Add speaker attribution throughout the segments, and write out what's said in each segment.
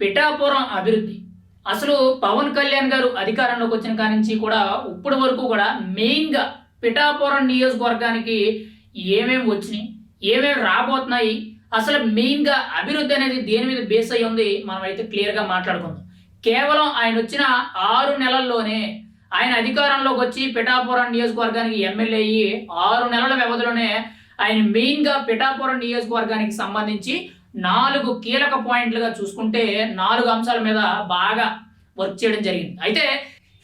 Speaker 1: పిఠాపురం అభివృద్ధి. అసలు పవన్ కళ్యాణ్ గారు అధికారంలోకి వచ్చిన కాడి నుంచి కూడా ఇప్పటి వరకు కూడా మెయిన్గా పిఠాపురం నియోజకవర్గానికి ఏమేమి వచ్చినాయి ఏమేమి రాబోతున్నాయి అసలు మెయిన్గా అభివృద్ధి అనేది దేని మీద బేస్ అయి ఉంది మనం అయితే క్లియర్గా మాట్లాడుకుందాం. కేవలం ఆయన వచ్చిన ఆరు నెలల్లోనే ఆయన అధికారంలోకి వచ్చి పిఠాపురం నియోజకవర్గానికి ఎమ్మెల్యే అయ్యి ఆరు నెలల వ్యవధిలోనే ఆయన మెయిన్గా పిఠాపురం నియోజకవర్గానికి సంబంధించి నాలుగు కీలక పాయింట్లుగా చూసుకుంటే నాలుగు అంశాల మీద బాగా వర్క్ చేయడం జరిగింది. అయితే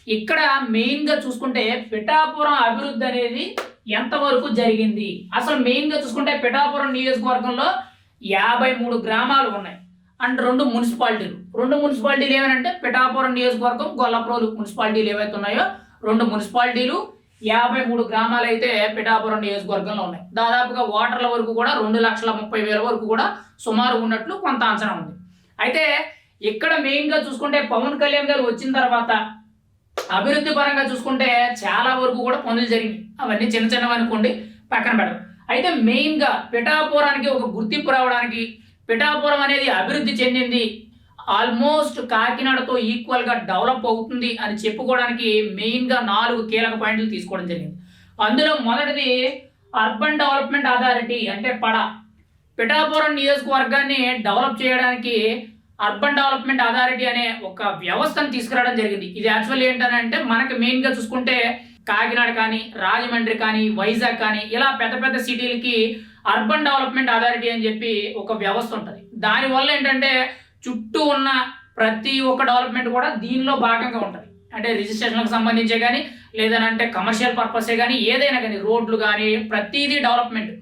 Speaker 1: ఇక్కడ మెయిన్గా చూసుకుంటే పిఠాపురం అభివృద్ధి అనేది ఎంతవరకు జరిగింది? అసలు మెయిన్గా చూసుకుంటే పిఠాపురం నియోజకవర్గంలో యాభై మూడు గ్రామాలు ఉన్నాయి. అండ్ రెండు మున్సిపాలిటీలు. రెండు మున్సిపాలిటీలు ఏమనంటే పిఠాపురం నియోజకవర్గం గొల్లప్రోలు మున్సిపాలిటీలు ఏవైతే ఉన్నాయో రెండు మున్సిపాలిటీలు యాభై మూడు గ్రామాలు అయితే పిఠాపురం నియోజకవర్గంలో ఉన్నాయి. దాదాపుగా ఓటర్ల వరకు కూడా రెండు లక్షల ముప్పై వేల వరకు కూడా సుమారు ఉన్నట్లు కొంత అంచనా ఉంది. అయితే ఇక్కడ మెయిన్గా చూసుకుంటే పవన్ కళ్యాణ్ గారు వచ్చిన తర్వాత అభివృద్ధి పరంగా చూసుకుంటే చాలా వరకు కూడా పనులు జరిగినాయి. అవన్నీ చిన్న చిన్నవి అనుకోండి పక్కన పెట్టడం అయితే మెయిన్గా పిఠాపురానికి ఒక గుర్తింపు రావడానికి పిఠాపురం అనేది అభివృద్ధి చెందింది. ఆల్మోస్ట్ కాకినాడతో ఈక్వల్గా డెవలప్ అవుతుంది అని చెప్పుకోవడానికి మెయిన్గా నాలుగు కీలక పాయింట్లు తీసుకోవడం జరిగింది. అందులో మొదటిది అర్బన్ డెవలప్మెంట్ అథారిటీ అంటే పడ. పిఠాపురం నియోజకవర్గాన్ని డెవలప్ చేయడానికి అర్బన్ డెవలప్మెంట్ అథారిటీ అనే ఒక వ్యవస్థను తీసుకురావడం జరిగింది. ఇది యాక్చువల్లీ ఏంటంటే మనకి మెయిన్గా చూసుకుంటే కాకినాడ కానీ రాజమండ్రి కానీ వైజాగ్ కానీ ఇలా పెద్ద పెద్ద సిటీలకి అర్బన్ డెవలప్మెంట్ అథారిటీ అని చెప్పి ఒక వ్యవస్థ ఉంటుంది. దానివల్ల ఏంటంటే చుట్టూ ఉన్న ప్రతి ఒక్క డెవలప్మెంట్ కూడా దీనిలో భాగంగా ఉంటుంది. అంటే రిజిస్ట్రేషన్లకు సంబంధించే కానీ లేదనంటే కమర్షియల్ పర్పసే కానీ ఏదైనా కానీ రోడ్లు కానీ ప్రతిదీ డెవలప్మెంట్.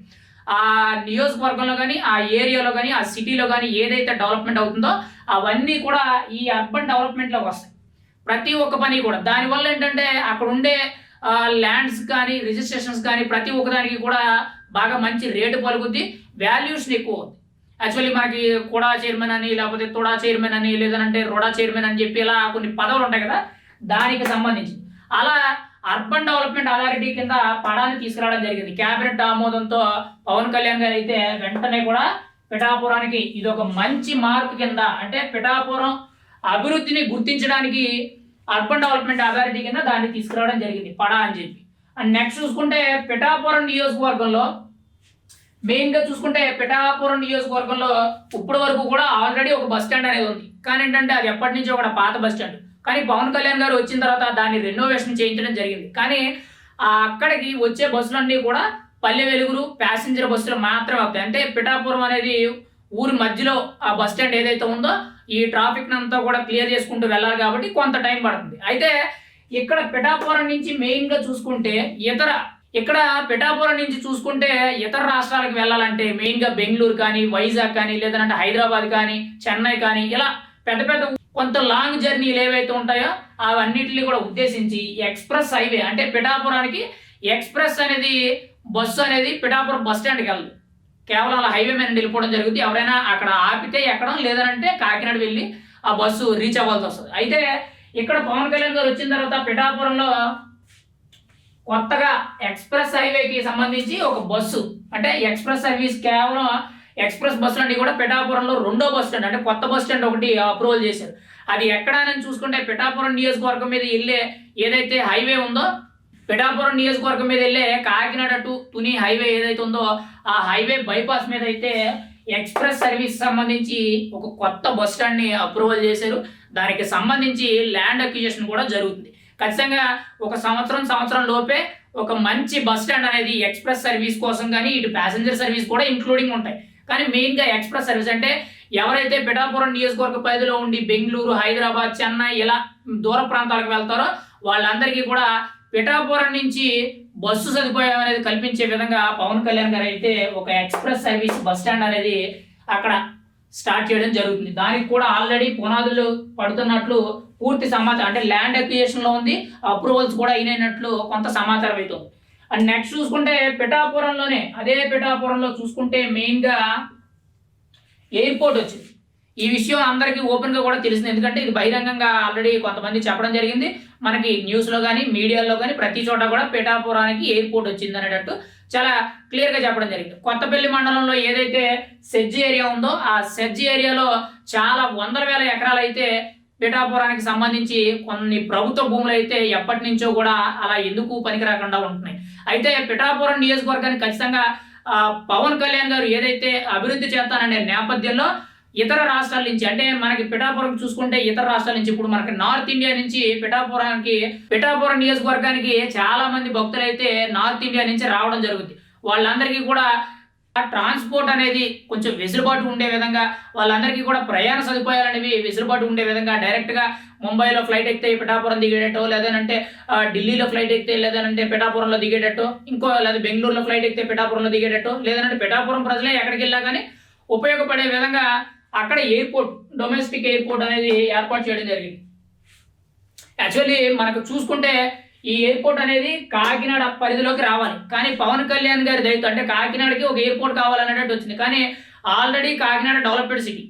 Speaker 1: ఆ నియోజకవర్గంలో కానీ ఆ ఏరియాలో కానీ ఆ సిటీలో కానీ ఏదైతే డెవలప్మెంట్ అవుతుందో అవన్నీ కూడా ఈ అర్బన్ డెవలప్మెంట్లోకి వస్తాయి. ప్రతి ఒక్క పని కూడా. దానివల్ల ఏంటంటే అక్కడ ఉండే ల్యాండ్స్ కానీ రిజిస్ట్రేషన్స్ కానీ ప్రతి ఒక్కదానికి కూడా బాగా మంచి రేటు పలుకుద్ది వాల్యూషన్ ఎక్కువ అవుతుంది యాక్చువల్లీ మనకి కూడా చైర్మన్ అని లేకపోతే తొడా చైర్మన్ అని లేదంటే రొడా చైర్మన్ అని చెప్పి ఇలా కొన్ని పదవులు ఉంటాయి కదా దానికి సంబంధించి. అలా అర్బన్ డెవలప్మెంట్ అథారిటీ కింద పడాన్ని తీసుకురావడం జరిగింది. కేబినెట్ ఆమోదంతో పవన్ కళ్యాణ్ గారు అయితే వెంటనే కూడా పిఠాపురానికి ఇది ఒక మంచి మార్క్ కింద అంటే పిఠాపురం అభివృద్ధిని గుర్తించడానికి అర్బన్ డెవలప్మెంట్ అథారిటీ కింద దాన్ని తీసుకురావడం జరిగింది పడా అని చెప్పి. అండ్ నెక్స్ట్ చూసుకుంటే పిఠాపురం నియోజకవర్గంలో మెయిన్గా చూసుకుంటే పిఠాపురం నియోజకవర్గంలో ఇప్పటి వరకు కూడా ఆల్రెడీ ఒక బస్ స్టాండ్ అనేది ఉంది. కానీ ఏంటంటే అది ఎప్పటి నుంచో కూడా పాత బస్ స్టాండ్ కానీ పవన్ కళ్యాణ్ గారు వచ్చిన తర్వాత దాన్ని రెనోవేషన్ చేయించడం జరిగింది. కానీ అక్కడికి వచ్చే బస్సులన్నీ కూడా పల్లె వెలుగురు ప్యాసింజర్ బస్సులు మాత్రమే అవుతాయి అంటే పిఠాపురం అనేది ఊరి మధ్యలో ఆ బస్ స్టాండ్ ఏదైతే ఉందో ఈ ట్రాఫిక్ అంతా కూడా క్లియర్ చేసుకుంటూ వెళ్ళాలి కాబట్టి కొంత టైం పడుతుంది. అయితే ఇక్కడ పిఠాపురం నుంచి మెయిన్గా చూసుకుంటే ఇతర ఇక్కడ పిఠాపురం నుంచి చూసుకుంటే ఇతర రాష్ట్రాలకు వెళ్ళాలంటే మెయిన్గా బెంగళూరు కానీ వైజాగ్ కానీ లేదంటే హైదరాబాద్ కానీ చెన్నై కానీ ఇలా పెద్ద పెద్ద కొంత లాంగ్ జర్నీలు ఏవైతే ఉంటాయో అవన్నిటిని కూడా ఉద్దేశించి ఎక్స్ప్రెస్ హైవే అంటే పిఠాపురానికి ఎక్స్ప్రెస్ అనేది బస్సు అనేది పిఠాపురం బస్ స్టాండ్కి వెళ్ళదు. కేవలం అలా హైవే మీద వెళ్ళిపోవడం జరుగుతుంది ఎవరైనా అక్కడ ఆపితే ఎక్కడం లేదంటే కాకినాడ వెళ్ళి ఆ బస్సు రీచ్ అవ్వాల్సి వస్తుంది. అయితే ఇక్కడ పవన్ కళ్యాణ్ గారు వచ్చిన తర్వాత పిఠాపురంలో కొత్తగా ఎక్స్ప్రెస్ హైవేకి సంబంధించి ఒక బస్సు అంటే ఎక్స్ప్రెస్ సర్వీస్ కేవలం ఎక్స్ప్రెస్ బస్ స్టాండ్ కూడా పిఠాపురంలో రెండో బస్ స్టాండ్ అంటే కొత్త బస్ స్టాండ్ ఒకటి అప్రూవల్ చేశారు. అది ఎక్కడానని చూసుకుంటే పిఠాపురం నియోజకవర్గం మీద వెళ్ళే ఏదైతే హైవే ఉందో పిఠాపురం నియోజకవర్గం మీద వెళ్ళే కాకినాడ టు తుని హైవే ఏదైతే ఉందో ఆ హైవే బైపాస్ మీద అయితే ఎక్స్ప్రెస్ సర్వీస్ సంబంధించి ఒక కొత్త బస్ స్టాండ్ని అప్రూవల్ చేశారు. దానికి సంబంధించి ల్యాండ్ అక్యుజేషన్ కూడా జరుగుతుంది. ఖచ్చితంగా ఒక సంవత్సరం సంవత్సరం లోపే ఒక మంచి బస్ స్టాండ్ అనేది ఎక్స్ప్రెస్ సర్వీస్ కోసం కానీ ఇటు ప్యాసింజర్ సర్వీస్ కూడా ఇంక్లూడింగ్ ఉంటాయి. కానీ మెయిన్గా ఎక్స్ప్రెస్ సర్వీస్ అంటే ఎవరైతే పిఠాపురం నియోజకవర్గ పరిధిలో ఉండి బెంగళూరు హైదరాబాద్ చెన్నై ఇలా దూర ప్రాంతాలకు వెళ్తారో వాళ్ళందరికీ కూడా పిఠాపురం నుంచి బస్సు సదుపాయం అనేది కల్పించే విధంగా పవన్ కళ్యాణ్ గారు అయితే ఒక ఎక్స్ప్రెస్ సర్వీస్ బస్ స్టాండ్ అనేది అక్కడ స్టార్ట్ చేయడం జరుగుతుంది. దానికి కూడా ఆల్రెడీ పునాదులు పడుతున్నట్లు పూర్తి సమాచారం అంటే ల్యాండ్ అక్విజిషన్ ఉంది అప్రూవల్స్ కూడా అయినట్లు కొంత సమాచారం అయితే అండ్ నెక్స్ట్ చూసుకుంటే పిఠాపురంలోనే అదే పిఠాపురంలో చూసుకుంటే మెయిన్గా ఎయిర్పోర్ట్ వచ్చింది. ఈ విషయం అందరికీ ఓపెన్గా కూడా తెలిసింది. ఎందుకంటే ఇది బహిరంగంగా ఆల్రెడీ కొంతమంది చెప్పడం జరిగింది. మనకి న్యూస్లో కానీ మీడియాలో కానీ ప్రతి చోట కూడా పిఠాపురానికి ఎయిర్పోర్ట్ వచ్చింది అనేటట్టు చాలా క్లియర్గా చెప్పడం జరిగింది. కొత్తపల్లి మండలంలో ఏదైతే సెడ్జ్ ఏరియా ఉందో ఆ సెడ్జ్ ఏరియాలో చాలా వందల వేల ఎకరాలు అయితే పిఠాపురానికి సంబంధించి కొన్ని ప్రభుత్వ భూములు అయితే ఎప్పటి నుంచో కూడా అలా ఎందుకు పనికి రాకుండా ఉంటున్నాయి. అయితే పిఠాపురం నియోజకవర్గానికి ఖచ్చితంగా పవన్ కళ్యాణ్ గారు ఏదైతే అభివృద్ధి చేస్తాననే నేపథ్యంలో ఇతర రాష్ట్రాల నుంచి అంటే మనకి పిఠాపురం చూసుకుంటే ఇతర రాష్ట్రాల నుంచి ఇప్పుడు మనకి నార్త్ ఇండియా నుంచి పిఠాపురానికి పిఠాపురం నియోజకవర్గానికి చాలా మంది భక్తులు అయితే నార్త్ ఇండియా నుంచి రావడం జరుగుతుంది వాళ్ళందరికీ కూడా ట్రాన్స్పోర్ట్ అనేది కొంచెం వెసులుబాటు ఉండే విధంగా వాళ్ళందరికీ కూడా ప్రయాణ సదుపాయాలు అనేవి వెసులుబాటు ఉండే విధంగా డైరెక్ట్గా ముంబైలో ఫ్లైట్ ఎక్కితే పిఠాపురం దిగేటట్టు లేదనంటే ఢిల్లీలో ఫ్లైట్ ఎక్కితే లేదనంటే పిఠాపురంలో దిగేటట్టు ఇంకో లేదా బెంగళూరులో ఫ్లైట్ ఎక్కితే పిఠాపురంలో దిగేటట్టు లేదంటే పిఠాపురం ప్రజలే ఎక్కడికి వెళ్ళా కానీ ఉపయోగపడే విధంగా అక్కడ ఎయిర్పోర్ట్ డొమెస్టిక్ ఎయిర్పోర్ట్ అనేది ఏర్పాటు చేయడం జరిగింది. యాక్చువల్లీ మనకు చూసుకుంటే ఈ ఎయిర్పోర్ట్ అనేది కాకినాడ పరిధిలోకి రావాలి. కానీ పవన్ కళ్యాణ్ గారి దయతో అంటే కాకినాడకి ఒక ఎయిర్పోర్ట్ కావాలన్నట్టు వచ్చింది. కానీ ఆల్రెడీ కాకినాడ డెవలప్డ్ సిటీ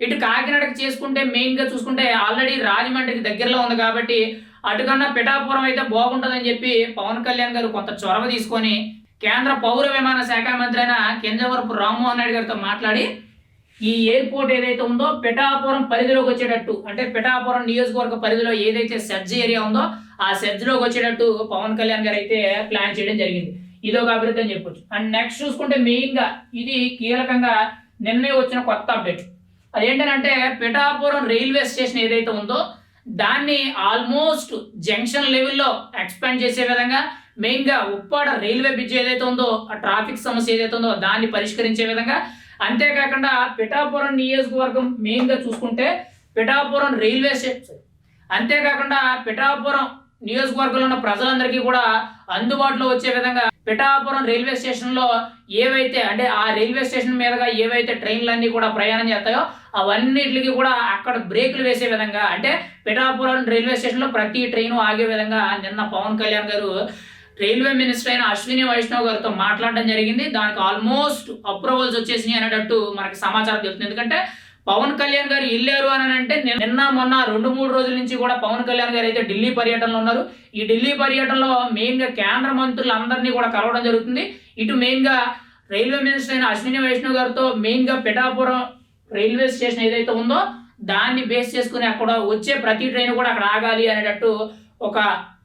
Speaker 1: ఇటు కాకినాడకి చేసుకుంటే మెయిన్గా చూసుకుంటే ఆల్రెడీ రాజమండ్రికి దగ్గరలో ఉంది కాబట్టి అటుకన్నా పిఠాపురం అయితే బాగుంటుందని చెప్పి పవన్ కళ్యాణ్ గారు కొంత చొరవ తీసుకొని కేంద్ర పౌర విమాన శాఖ మంత్రి అయిన కింజవరపు రామ్మోహన్ నాయుడు గారితో మాట్లాడి ఈ ఎయిర్పోర్ట్ ఏదైతే ఉందో పిఠాపురం పరిధిలోకి వచ్చేటట్టు అంటే పిఠాపురం నియోజకవర్గ పరిధిలో ఏదైతే సెర్జ్ ఏరియా ఉందో ఆ సెర్జ్లోకి వచ్చేటట్టు పవన్ కళ్యాణ్ గారు అయితే ప్లాన్ చేయడం జరిగింది. ఇది ఒక అభివృద్ధి అని చెప్పొచ్చు. అండ్ నెక్స్ట్ చూసుకుంటే మెయిన్గా ఇది కీలకంగా నిన్నే వచ్చిన కొత్త అప్డేట్. అదేంటంటే పిఠాపురం రైల్వే స్టేషన్ ఏదైతే ఉందో దాన్ని ఆల్మోస్ట్ జంక్షన్ లెవెల్లో ఎక్స్పాండ్ చేసే విధంగా మెయిన్గా ఉప్పాడ రైల్వే బ్రిడ్జ్ ఏదైతే ఉందో ఆ ట్రాఫిక్ సమస్య ఏదైతే ఉందో దాన్ని పరిష్కరించే విధంగా అంతేకాకుండా పిఠాపురం నియోజకవర్గం మెయిన్గా చూసుకుంటే పిఠాపురం రైల్వే స్టేషన్ అంతేకాకుండా పిఠాపురం నియోజకవర్గంలో ఉన్న ప్రజలందరికీ కూడా అందుబాటులో వచ్చే విధంగా పిఠాపురం రైల్వే స్టేషన్లో ఏవైతే అంటే ఆ రైల్వే స్టేషన్ మీదుగా ఏవైతే ట్రైన్లన్నీ కూడా ప్రయాణం చేస్తాయో అవన్నిటికి కూడా అక్కడ బ్రేకులు వేసే విధంగా అంటే పిఠాపురం రైల్వే స్టేషన్లో ప్రతి ట్రైను ఆగే విధంగా నిన్న పవన్ కళ్యాణ్ గారు రైల్వే మినిస్టర్ అయిన అశ్విని వైష్ణవ్ గారితో మాట్లాడడం జరిగింది. దానికి ఆల్మోస్ట్ అప్రూవల్స్ వచ్చేసినాయి అనేటట్టు మనకి సమాచారం తెలుస్తుంది. ఎందుకంటే పవన్ కళ్యాణ్ గారు వెళ్ళారు అని అంటే నిన్న మొన్న రెండు మూడు రోజుల నుంచి కూడా పవన్ కళ్యాణ్ గారు అయితే ఢిల్లీ పర్యటనలో ఉన్నారు. ఈ ఢిల్లీ పర్యటనలో మెయిన్గా కేంద్ర మంత్రులందరినీ కూడా కలవడం జరుగుతుంది. ఇటు మెయిన్గా రైల్వే మినిస్టర్ అయిన అశ్విని వైష్ణవ్ గారితో మెయిన్గా పిఠాపురం రైల్వే స్టేషన్ ఏదైతే ఉందో దాన్ని బేస్ చేసుకుని అక్కడ వచ్చే ప్రతి ట్రైన్ కూడా అక్కడ ఆగాలి అనేటట్టు ఒక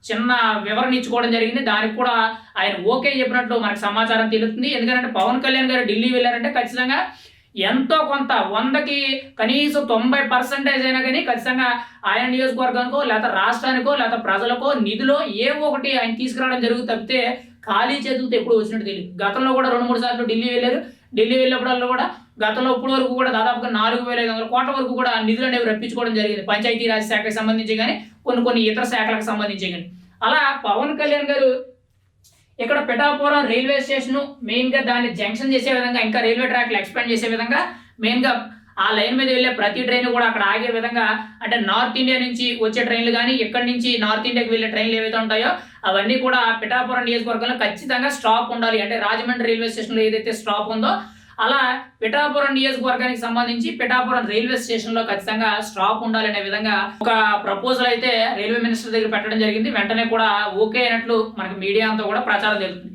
Speaker 1: చిన్న వివరణ ఇచ్చుకోవడం జరిగింది. దానికి కూడా ఆయన ఓకే చెప్పినట్లు మనకు సమాచారం తెలుస్తుంది. ఎందుకంటే పవన్ కళ్యాణ్ గారు ఢిల్లీ వెళ్ళారంటే ఖచ్చితంగా ఎంతో కొంత వందకి కనీసం తొంభై పర్సెంటేజ్ అయినా కానీ ఖచ్చితంగా ఆయన నియోజకవర్గానికో లేకపోతే రాష్ట్రానికో లేకపోతే ప్రజలకో నిధిలో ఏ ఒకటి ఆయన తీసుకురావడం జరుగుతుంది తప్పితే ఖాళీ చేతులతో ఎప్పుడు వచ్చినట్టు తెలియదు. గతంలో కూడా రెండు మూడు సార్లు ఢిల్లీ వెళ్ళారు. ఢిల్లీ వెళ్ళినప్పుడల్లా కూడా గతంలో ఇప్పటి వరకు కూడా దాదాపుగా నాలుగు వేల ఐదు వందల కోట్ల వరకు కూడా నిధులు అనేవి రప్పించుకోవడం జరిగింది. పంచాయతీరాజ్ శాఖకి సంబంధించి కానీ కొన్ని కొన్ని ఇతర శాఖలకు సంబంధించి కానీ అలా పవన్ కళ్యాణ్ గారు ఇక్కడ పిఠాపురం రైల్వే స్టేషన్ మెయిన్గా దాన్ని జంక్షన్ చేసే విధంగా ఇంకా రైల్వే ట్రాక్లు ఎక్స్పాండ్ చేసే విధంగా మెయిన్గా ఆ లైన్ మీద వెళ్ళే ప్రతి ట్రైన్ కూడా అక్కడ ఆగే విధంగా అంటే నార్త్ ఇండియా నుంచి వచ్చే ట్రైన్లు కానీ ఎక్కడి నుంచి నార్త్ ఇండియాకి వెళ్ళే ట్రైన్లు ఏవైతే ఉంటాయో అవన్నీ కూడా పిఠాపురం నియోజకవర్గంలో ఖచ్చితంగా స్టాప్ ఉండాలి. అంటే రాజమండ్రి రైల్వే స్టేషన్లో ఏదైతే స్టాప్ ఉందో అలా పిఠాపురం నియోజకవర్గానికి సంబంధించి పిఠాపురం రైల్వే స్టేషన్లో ఖచ్చితంగా స్టాప్ ఉండాలనే విధంగా ఒక ప్రపోజల్ అయితే రైల్వే మినిస్టర్ దగ్గర పెట్టడం జరిగింది. వెంటనే కూడా ఓకే అయినట్లు మనకి మీడియా అంతా కూడా ప్రచారం జరుగుతుంది.